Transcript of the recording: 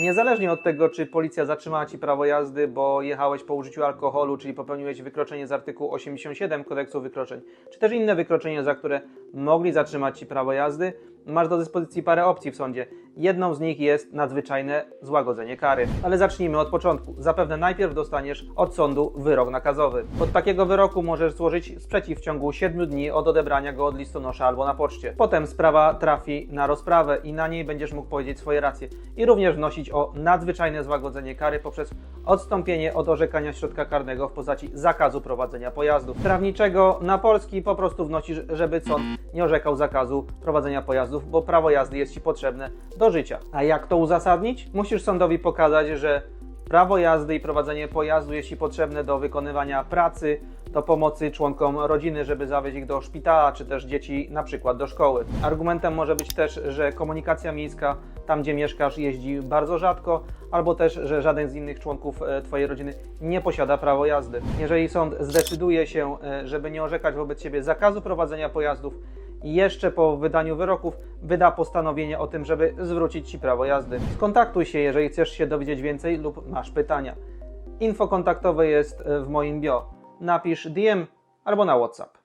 Niezależnie od tego, czy policja zatrzymała Ci prawo jazdy, bo jechałeś po użyciu alkoholu, czyli popełniłeś wykroczenie z artykułu 87 kodeksu wykroczeń, czy też inne wykroczenie, za które mogli zatrzymać Ci prawo jazdy, masz do dyspozycji parę opcji w sądzie. Jedną z nich jest nadzwyczajne złagodzenie kary. Ale zacznijmy od początku. Zapewne najpierw dostaniesz od sądu wyrok nakazowy. Od takiego wyroku możesz złożyć sprzeciw w ciągu 7 dni od odebrania go od listonosza albo na poczcie. Potem sprawa trafi na rozprawę i na niej będziesz mógł powiedzieć swoje racje. I również wnosić o nadzwyczajne złagodzenie kary poprzez odstąpienie od orzekania środka karnego w postaci zakazu prowadzenia pojazdu. Prawniczego na polski po prostu wnosisz, żeby sąd nie orzekał zakazu prowadzenia pojazdów, bo prawo jazdy jest Ci potrzebne do życia. A jak to uzasadnić? Musisz sądowi pokazać, że prawo jazdy i prowadzenie pojazdu jest Ci potrzebne do wykonywania pracy, do pomocy członkom rodziny, żeby zawieźć ich do szpitala, czy też dzieci na przykład do szkoły. Argumentem może być też, że komunikacja miejska tam, gdzie mieszkasz, jeździ bardzo rzadko, albo też, że żaden z innych członków e, Twojej rodziny nie posiada prawo jazdy. Jeżeli sąd zdecyduje się, e, żeby nie orzekać wobec Ciebie zakazu prowadzenia pojazdów, jeszcze po wydaniu wyroków wyda postanowienie o tym, żeby zwrócić Ci prawo jazdy. Skontaktuj się, jeżeli chcesz się dowiedzieć więcej lub masz pytania. Info kontaktowe jest e, w moim bio. Napisz DM albo na WhatsApp.